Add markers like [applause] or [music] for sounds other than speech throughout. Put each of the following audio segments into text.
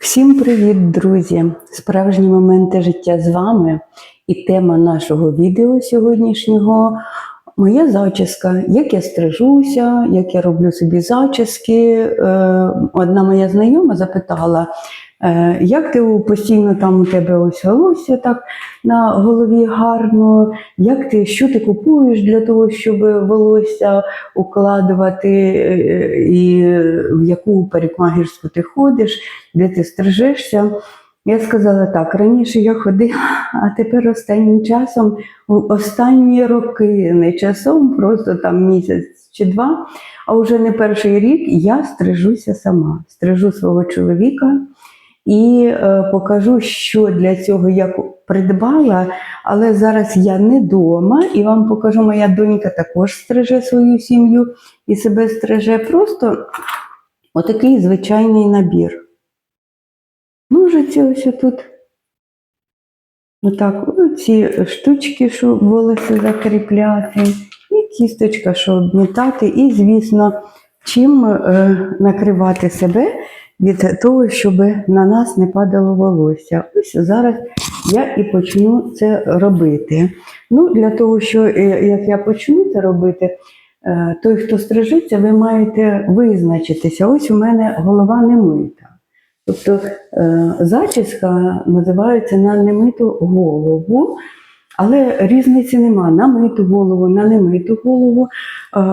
Всім привіт, друзі! Справжні моменти життя з вами. І тема нашого відео сьогоднішнього моя зачіска. Як я стрижуся, як я роблю собі зачіски. Е, Одна моя знайома запитала, як ти постійно там у тебе ось волосся так на голові гарно, як ти, що ти купуєш для того, щоб волосся укладувати, е, і в яку парикмахерську ти ходиш, де ти стрижешся. Я сказала так, раніше я ходила, а тепер останнім часом, останні роки, не часом, просто там місяць чи два, а вже не перший рік я стрижуся сама, стрижу свого чоловіка і е, покажу, що для цього я придбала. Але зараз я не вдома, і вам покажу, моя донька також стриже свою сім'ю і себе стриже. Просто отакий звичайний набір. Ножиці ось тут. Отак, ці штучки, щоб волосся закріпляти, і кісточка, щоб обмітати, і, звісно, чим е, накривати себе від того, щоб на нас не падало волосся. Ось зараз я і почну це робити. Ну, для того, що е, як я почну це робити, е, той, хто стрижиться, ви маєте визначитися. Ось у мене голова не мита. Тобто е, зачіска називається на немиту голову, але різниці нема на миту голову, на немиту голову.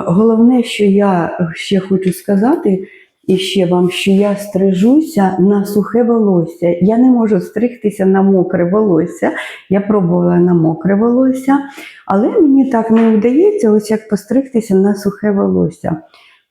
Головне, що я ще хочу сказати, і ще вам, що я стрижуся на сухе волосся. Я не можу стригтися на мокре волосся. Я пробувала на мокре волосся, але мені так не вдається, ось як постригтися на сухе волосся.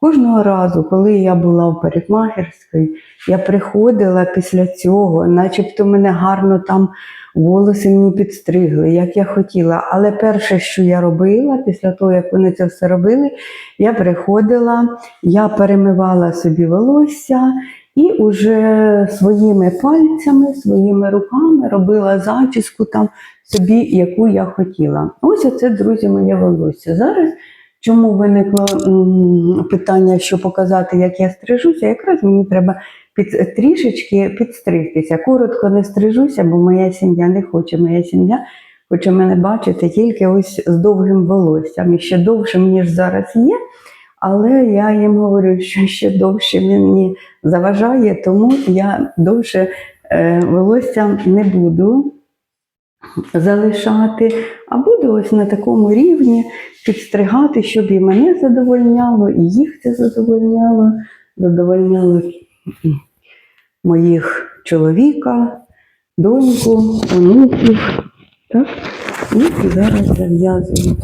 Кожного разу, коли я була в парикмахерській, я приходила після цього, начебто мене гарно там волоси мені підстригли, як я хотіла. Але перше, що я робила, після того, як вони це все робили, я приходила, я перемивала собі волосся і уже своїми пальцями, своїми руками робила зачіску там собі, яку я хотіла. Ось оце, друзі, моє волосся. Зараз Чому виникло питання, що показати, як я стрижуся? Якраз мені треба під, трішечки підстригтися. Коротко не стрижуся, бо моя сім'я не хоче. Моя сім'я хоче мене бачити тільки ось з довгим волоссям. І ще довшим, ніж зараз є. Але я їм говорю, що ще довше мені заважає, тому я довше е, волосся не буду залишати, а буду ось на такому рівні підстригати, щоб і мене задовольняло, і їх це задовольняло, задовольняло моїх чоловіка, доньку, онуків. Так? І зараз зав'язую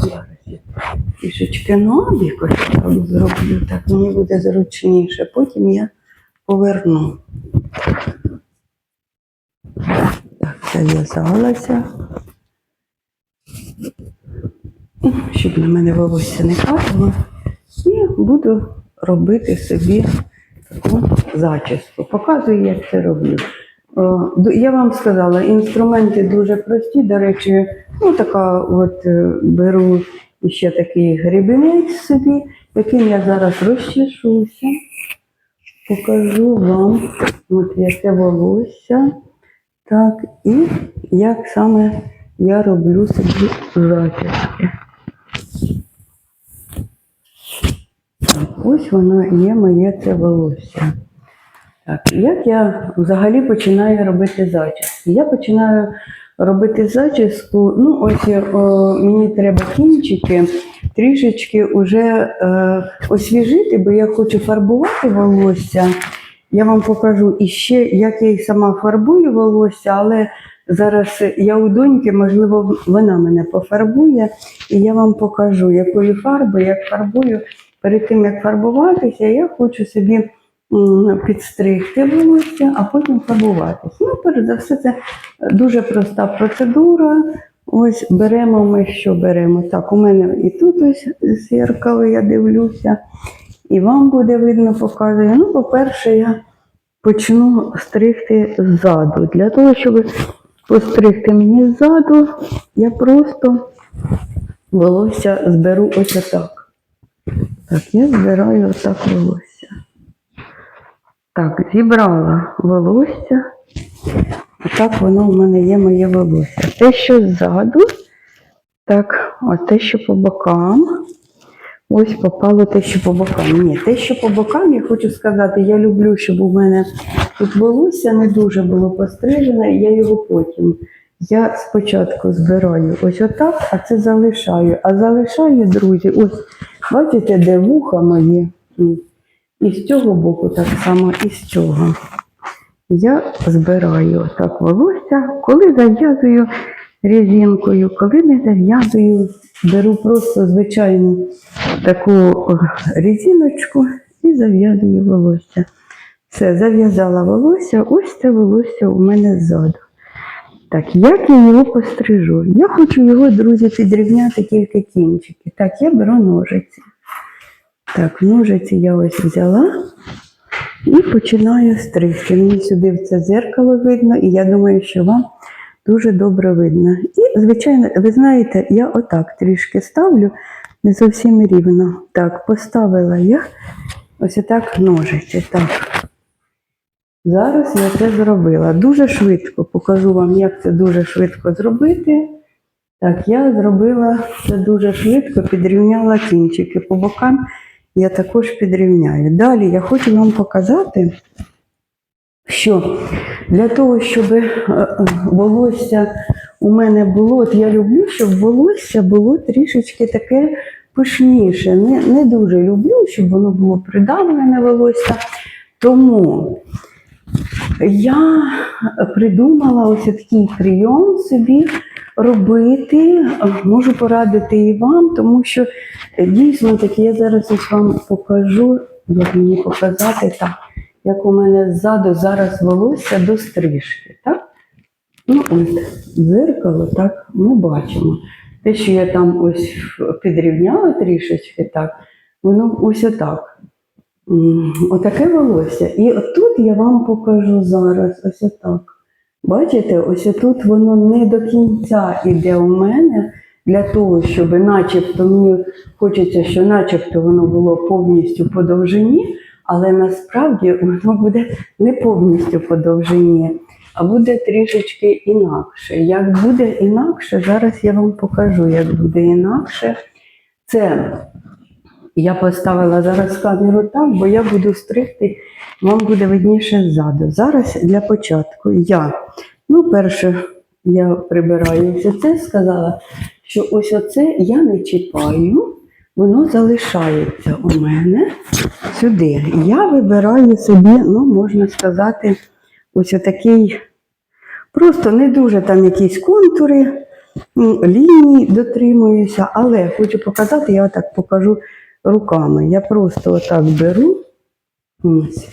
трішечки набік, ось зроблю, так мені буде зручніше. Потім я поверну. Так, зав'язалася. щоб на мене волосся не падало. І буду робити собі зачіску. Показую, як це роблю. Я вам сказала, інструменти дуже прості. До речі, ну така от е, беру ще такий гребінець собі, яким я зараз розчешуся. Покажу вам, от яке волосся. Так, і як саме я роблю собі зачіски. Так, ось воно є моє це волосся. Так, як я взагалі починаю робити зачіску? Я починаю робити зачіску, ну ось о, мені треба кінчики трішечки уже е, освіжити, бо я хочу фарбувати волосся. Я вам покажу іще, як я сама фарбую волосся, але зараз я у доньки, можливо, вона мене пофарбує, і я вам покажу, якою фарбою, як фарбую. Перед тим, як фарбуватися, я хочу собі підстригти волосся, а потім фарбуватися. Ну, перш за все, це дуже проста процедура. Ось беремо ми, що беремо. Так, у мене і тут ось зеркало, я дивлюся, і вам буде видно, показую. Ну, по-перше, я почну стригти ззаду. Для того, щоб постригти мені ззаду, я просто волосся зберу ось отак. Так, я збираю отак волосся. Так, зібрала волосся. Отак воно в мене є моє волосся. Те, що ззаду, так, а те, що по бокам. Ось попало те, що по бокам. Ні, те, що по бокам, я хочу сказати, я люблю, щоб у мене тут волосся не дуже було пострижене, я його потім. Я спочатку збираю ось отак, а це залишаю. А залишаю, друзі, ось бачите, де вуха мої. М. І з цього боку так само, і з цього. Я збираю так волосся, коли зав'язую резинкою, коли не зав'язую, беру просто звичайну таку резиночку і зав'язую волосся. Все, зав'язала волосся, ось це волосся у мене ззаду. Так, як я його пострижу? Я хочу його, друзі, підрівняти тільки кінчики. Так, я беру ножиці. Так, ножиці я ось взяла і починаю стригти. Мені сюди в це зеркало видно, і я думаю, що вам дуже добре видно. І, звичайно, ви знаєте, я отак трішки ставлю, не зовсім рівно. Так, поставила я ось отак ножиці. Так. Зараз я це зробила. Дуже швидко покажу вам, як це дуже швидко зробити. Так, я зробила це дуже швидко, підрівняла кінчики по бокам. Я також підрівняю. Далі я хочу вам показати, що для того, щоб е, волосся у мене було, от я люблю, щоб волосся було трішечки таке пишніше. Не, не дуже люблю, щоб воно було придавлене волосся. Тому я придумала ось такий прийом собі робити. Можу порадити і вам, тому що е, дійсно таки я зараз ось вам покажу, як мені показати так, як у мене ззаду зараз волосся до стрижки. Так? Ну, от, дзеркало, так, ми бачимо. Те, що я там ось підрівняла трішечки, так, воно ось отак. Отаке волосся. І отут я вам покажу зараз ось отак. Бачите, ось тут воно не до кінця іде у мене для того, щоб начебто мені хочеться, що начебто воно було повністю по довжині, але насправді воно буде не повністю по довжині, а буде трішечки інакше. Як буде інакше, зараз я вам покажу, як буде інакше. Це я поставила зараз камеру так, бо я буду стригти, вам буде видніше ззаду. Зараз для початку я, ну, перше, я прибираю все це, сказала, що ось оце я не чіпаю, воно залишається у мене сюди. Я вибираю собі, ну, можна сказати, ось отакий, просто не дуже там якісь контури, лінії дотримуюся, але хочу показати, я отак покажу руками. Я просто отак беру, ось,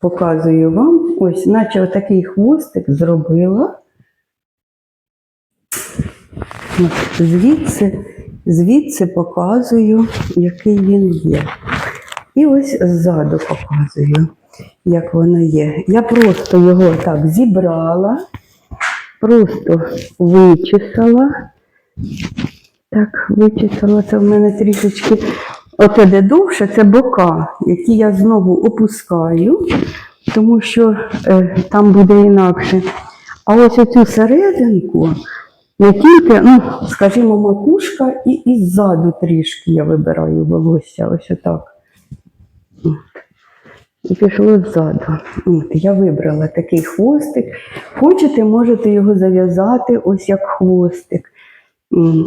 показую вам, ось, наче отакий хвостик зробила. Звідси, звідси показую, який він є. І ось ззаду показую, як воно є. Я просто його так зібрала, просто вичесала. Так, вичесала це в мене трішечки. Оце де довше, це бока, які я знову опускаю, тому що е, там буде інакше. А ось оцю серединку, не тільки, ну, скажімо, макушка, і, і ззаду трішки я вибираю волосся, ось отак. От. І пішло ззаду. От, я вибрала такий хвостик. Хочете, можете його зав'язати ось як хвостик.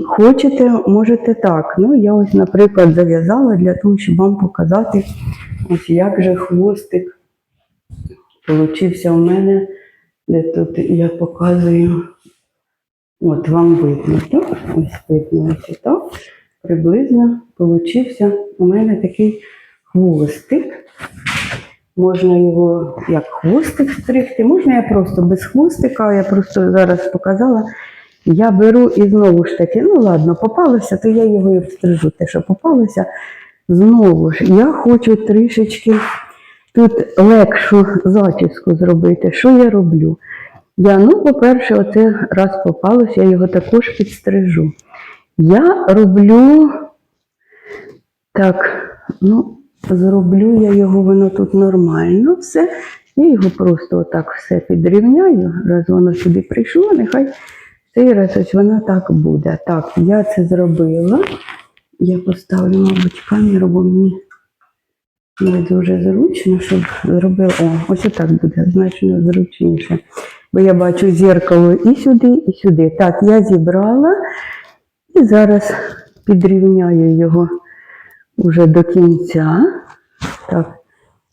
Хочете, можете так. Ну, я ось, наприклад, зав'язала для того, щоб вам показати, ось як же хвостик получився у мене, де тут я показую. От вам видно, так? Ось видно ось так. Приблизно получився у мене такий хвостик. Можна його як хвостик стригти, можна я просто без хвостика, я просто зараз показала. Я беру і знову ж таки, ну ладно, попалося, то я його і встрижу, те, що попалося. Знову ж, я хочу трішечки тут легшу зачіску зробити. Що я роблю? Я, ну, по-перше, оце раз попалося, я його також підстрижу. Я роблю так, ну, зроблю я його, воно тут нормально все. Я його просто отак все підрівняю. Раз воно сюди прийшло, нехай цей раз ось воно так буде. Так, я це зробила. Я поставлю, мабуть, камеру, бо мені не дуже зручно, щоб зробила. О, ось отак буде значно зручніше. Бо я бачу зеркало і сюди, і сюди. Так, я зібрала і зараз підрівняю його уже до кінця. Так,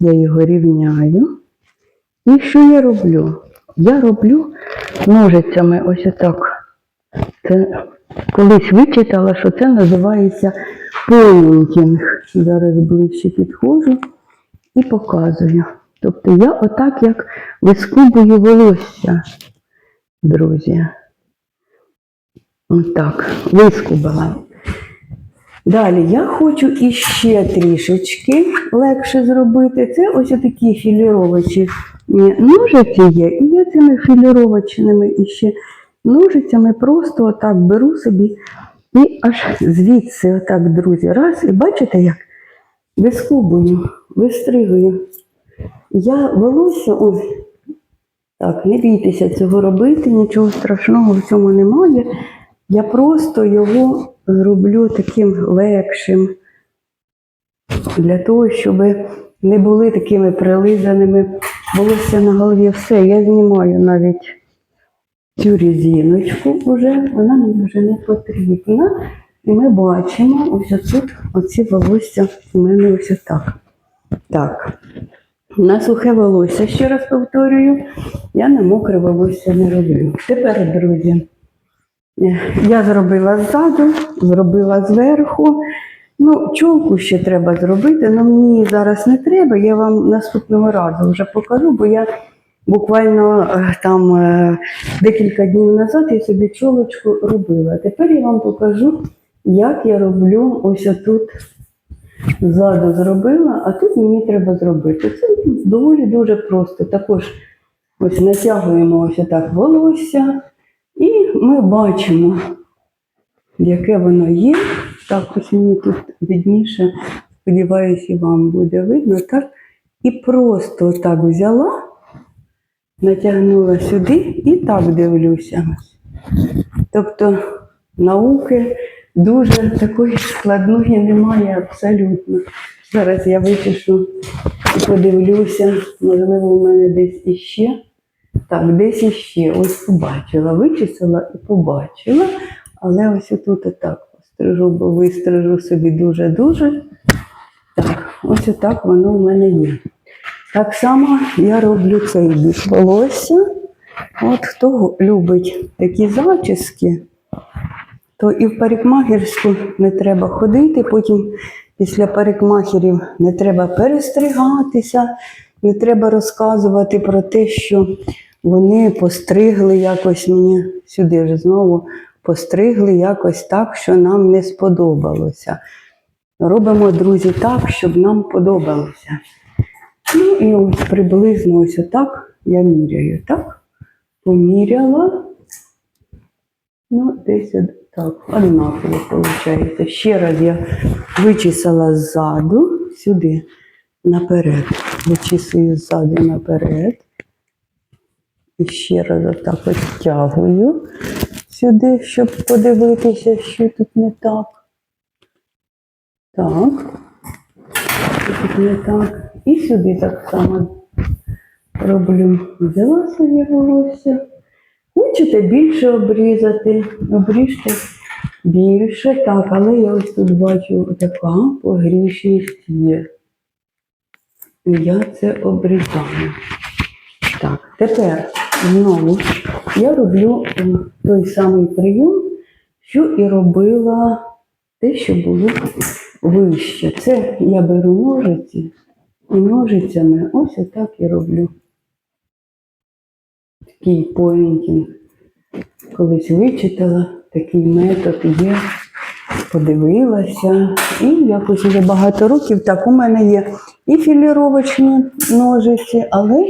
я його рівняю. І що я роблю? Я роблю ножицями ось отак. Це колись вичитала, що це називається поінтінг. Зараз ближче підходжу і показую. Тобто я отак як вискубую волосся, друзі. Отак, вискубала. Далі я хочу іще трішечки легше зробити. Це ось такі філіровичі ножиці є, і я цими філіровочними іще ножицями просто отак беру собі і аж звідси, отак, друзі, раз, і бачите, як вискубую, вистригую. Я волосся, ось, так, не бійтеся цього робити, нічого страшного в цьому немає. Я просто його зроблю таким легшим, для того, щоб не були такими прилизаними волосся на голові. Все, я знімаю навіть цю різиночку вже, вона мені вже не потрібна. І ми бачимо ось тут оці волосся у мене ось так. Так. На сухе волосся, ще раз повторюю, я на мокре волосся не роблю. Тепер, друзі, я зробила ззаду, зробила зверху. Ну, чолку ще треба зробити, але мені зараз не треба. Я вам наступного разу вже покажу, бо я буквально е, там е, декілька днів назад я собі чолочку робила. Тепер я вам покажу, як я роблю ось тут ззаду зробила, а тут мені треба зробити. Це доволі дуже просто. Також ось натягуємо ось так волосся, і ми бачимо, яке воно є. Так, ось мені тут видніше, сподіваюся, і вам буде видно, так? І просто так взяла, натягнула сюди і так дивлюся. Тобто науки дуже такої складної немає абсолютно. Зараз я випишу і подивлюся, можливо, у мене десь іще. Так, десь іще. Ось побачила, вичислила і побачила. Але ось отут отак пострижу, бо вистрижу собі дуже-дуже. Так, ось отак воно в мене є. Так само я роблю цей бік волосся. От хто любить такі зачіски, то і в парикмахерську не треба ходити, потім після парикмахерів не треба перестригатися, не треба розказувати про те, що вони постригли якось мені сюди ж знову постригли якось так, що нам не сподобалося. Робимо, друзі, так, щоб нам подобалося. Ну і ось приблизно ось отак я міряю, так? Поміряла. Ну, десь так, однаково виходить. Ще раз я вичисала ззаду, сюди, наперед. Вичісую ззаду наперед. І ще раз отак от тягую сюди, щоб подивитися, що тут не так. Так. Тут не так. І сюди так само роблю. Взяла своє волосся. Хочете більше обрізати, обріжте більше, так, але я ось тут бачу така погрішність є. І я це обрізаю. Так, тепер знову я роблю той самий прийом, що і робила те, що було вище. Це я беру ножиці і ножицями ось отак і роблю. Такий поінтінг. Колись вичитала, такий метод є, подивилася. І якось вже багато років так у мене є і філіровочні ножиці, але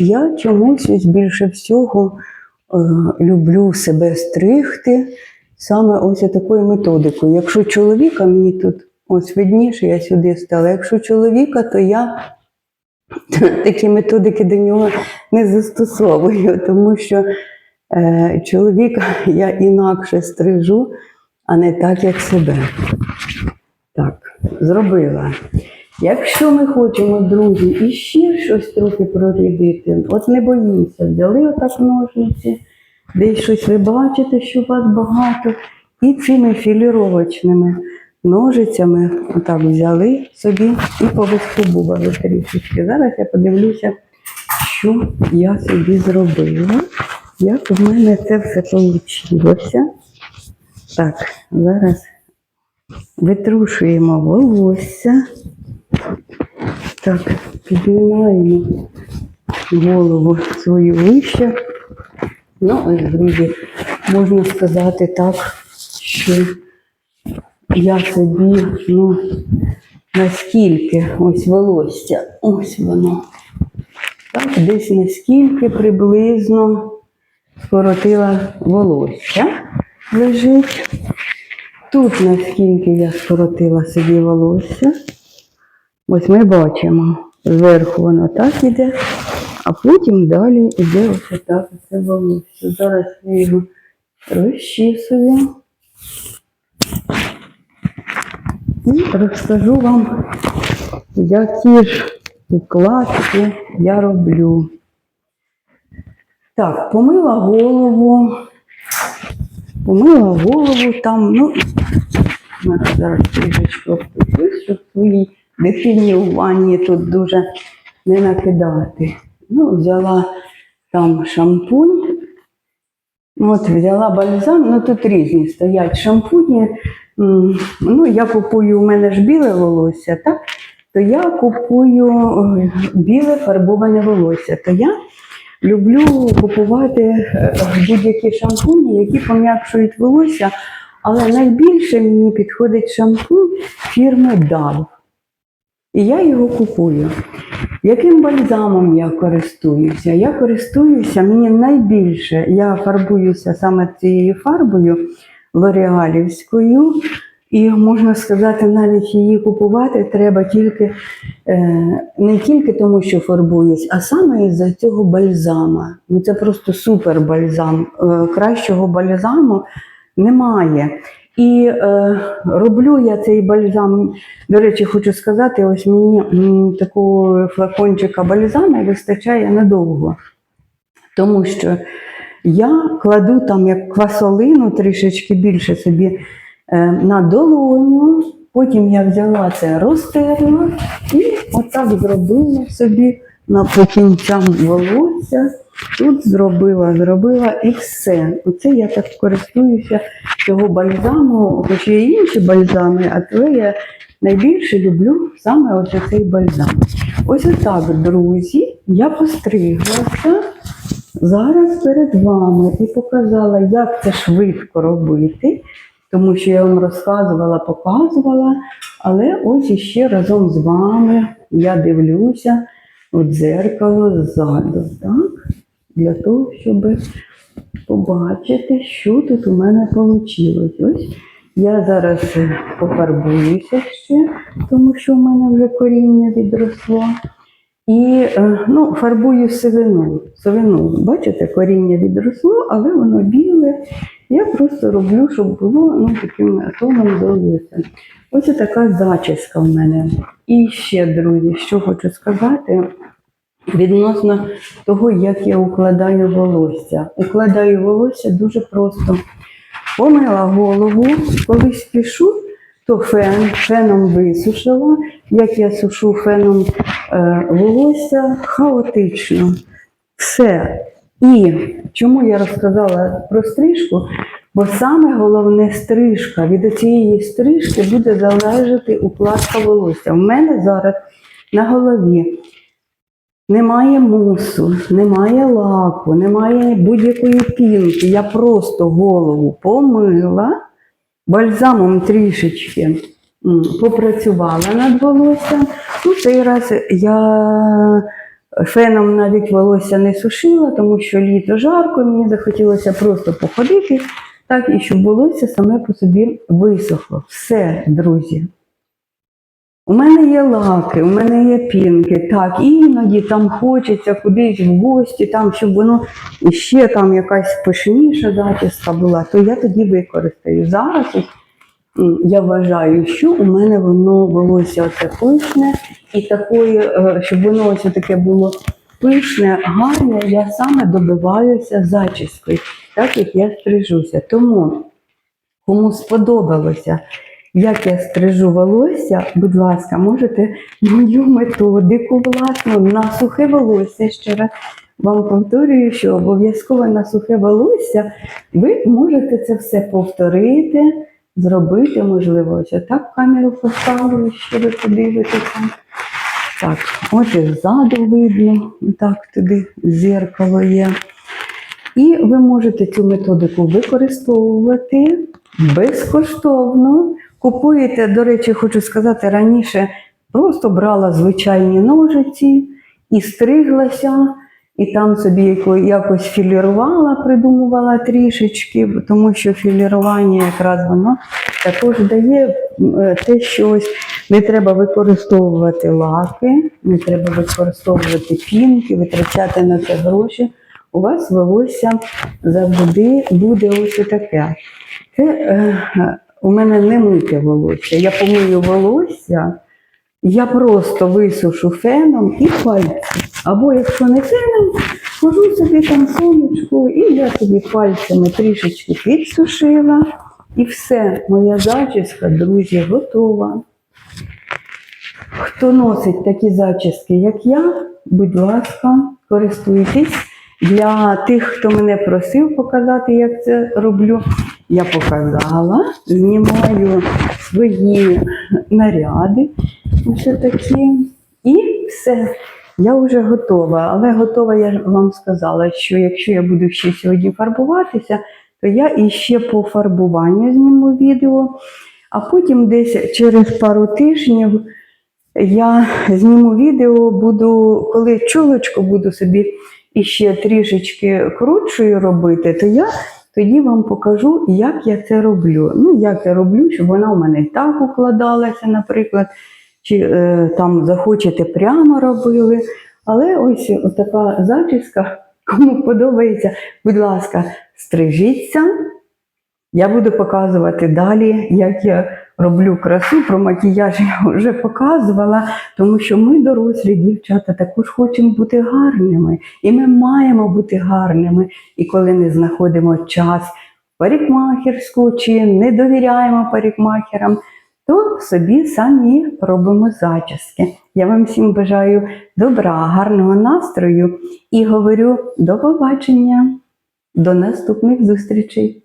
я чомусь ось більше всього е, люблю себе стригти саме ось такою методикою. Якщо чоловіка мені тут ось видніше я сюди стала. Якщо чоловіка, то я [laughs] такі методики до нього не застосовую, тому що е, чоловіка [laughs] я інакше стрижу, а не так, як себе. Так, зробила. Якщо ми хочемо, друзі, іще щось трохи прорядити, от не боїться, взяли отак ножниці, десь щось ви бачите, що у вас багато, і цими філіровочними ножицями отак взяли собі і повискубували трішечки. Зараз я подивлюся, що я собі зробила, як в мене це все вийшло. Так, зараз витрушуємо волосся. Так, піднімаємо голову свою вище. Ну, ось, друзі, можна сказати так, що я собі, ну, наскільки ось волосся, ось воно. Так, десь наскільки приблизно скоротила волосся лежить. Тут наскільки я скоротила собі волосся. Ось ми бачимо, зверху воно так іде, а потім далі йде ось так це волосся. Зараз я його розчісую і розкажу вам, які ж укладки я роблю. Так, помила голову, помила голову там, ну, зараз трішечки обтуплюсь, щоб своїй дитині у ванні тут дуже не накидати. Ну, взяла там шампунь. От, взяла бальзам, ну тут різні стоять шампуні. Ну, я купую, у мене ж біле волосся, так? То я купую біле фарбоване волосся. То я люблю купувати е, будь-які шампуні, які пом'якшують волосся, але найбільше мені підходить шампунь фірми DAV. І я його купую. Яким бальзамом я користуюся? Я користуюся, мені найбільше, я фарбуюся саме цією фарбою лореалівською, і можна сказати, навіть її купувати треба тільки е, не тільки тому, що фарбуюсь, а саме із-за цього бальзама. Ну це просто супер бальзам. Е, кращого бальзаму немає. І е, роблю я цей бальзам. До речі, хочу сказати, ось мені м, такого флакончика бальзаму вистачає надовго. Тому що я кладу там як квасолину трішечки більше собі е, на долоню. Потім я взяла це, розтерла і отак зробила собі на по кінцям волосся. Тут зробила, зробила і все. Оце я так користуюся цього бальзаму, хоч є інші бальзами, а то я найбільше люблю саме ось цей бальзам. Ось отак, друзі, я постриглася зараз перед вами і показала, як це швидко робити, тому що я вам розказувала, показувала, але ось іще разом з вами я дивлюся у дзеркало ззаду, так? Для того, щоб побачити, що тут у мене вийшло. Ось я зараз пофарбуюся ще, тому що в мене вже коріння відросло. І е, ну, фарбую сивину. Сивину, бачите, коріння відросло, але воно біле. Я просто роблю, щоб було ну, таким тоном до волосся. Ось така зачіска в мене. І ще, друзі, що хочу сказати відносно того, як я укладаю волосся. Укладаю волосся дуже просто. Помила голову, коли спішу, то фен, феном висушила. Як я сушу феном е, волосся, хаотично. Все. І чому я розказала про стрижку? Бо саме головне стрижка. Від цієї стрижки буде залежати укладка волосся. У мене зараз на голові немає мусу, немає лаку, немає будь-якої пінки. Я просто голову помила, бальзамом трішечки попрацювала над волоссям. Ну, цей раз я феном навіть волосся не сушила, тому що літо жарко, мені захотілося просто походити, так, і щоб волосся саме по собі висохло. Все, друзі. У мене є лаки, у мене є пінки. Так, іноді там хочеться кудись в гості, там, щоб воно ще там якась пишніша зачіска була, то я тоді використаю. Зараз я вважаю, що у мене воно волосся оце пишне, і такої, е, щоб воно ось таке було пишне, гарне, я саме добиваюся зачіскою, так як я стрижуся. Тому, кому сподобалося, як я стрижу волосся, будь ласка, можете мою методику власну на сухе волосся. Ще раз вам повторюю, що обов'язково на сухе волосся ви можете це все повторити, зробити, можливо, ось так камеру поставлю, що ви подивитеся. Так, от і ззаду видно, так туди зеркало є. І ви можете цю методику використовувати безкоштовно. Купуєте, до речі, хочу сказати, раніше просто брала звичайні ножиці і стриглася, і там собі якось філірувала, придумувала трішечки, тому що філірування якраз воно також дає е, те, що ось не треба використовувати лаки, не треба використовувати пінки, витрачати на це гроші. У вас волосся завжди буде ось таке. Це е, у мене не мите волосся. Я помию волосся, я просто висушу феном і пальці. Або якщо не феном, хожу собі там сонечку, і я собі пальцями трішечки підсушила. І все, моя зачіска, друзі, готова. Хто носить такі зачіски, як я, будь ласка, користуйтесь. Для тих, хто мене просив показати, як це роблю, я показала, знімаю свої наряди, ось такі, і все. Я вже готова, але готова я вам сказала, що якщо я буду ще сьогодні фарбуватися, то я іще по фарбуванню зніму відео, а потім десь через пару тижнів я зніму відео, буду, коли чолочку буду собі іще трішечки кручою робити, то я тоді вам покажу, як я це роблю. Ну, як я роблю, щоб вона у мене так укладалася, наприклад, чи е, там захочете прямо робили. Але ось така зачіска, кому подобається, будь ласка, стрижіться. Я буду показувати далі, як я роблю красу. Про макіяж я вже показувала, тому що ми, дорослі дівчата, також хочемо бути гарними. І ми маємо бути гарними. І коли не знаходимо час парикмахерську чи не довіряємо парикмахерам, то собі самі робимо зачіски. Я вам всім бажаю добра, гарного настрою і говорю до побачення, до наступних зустрічей.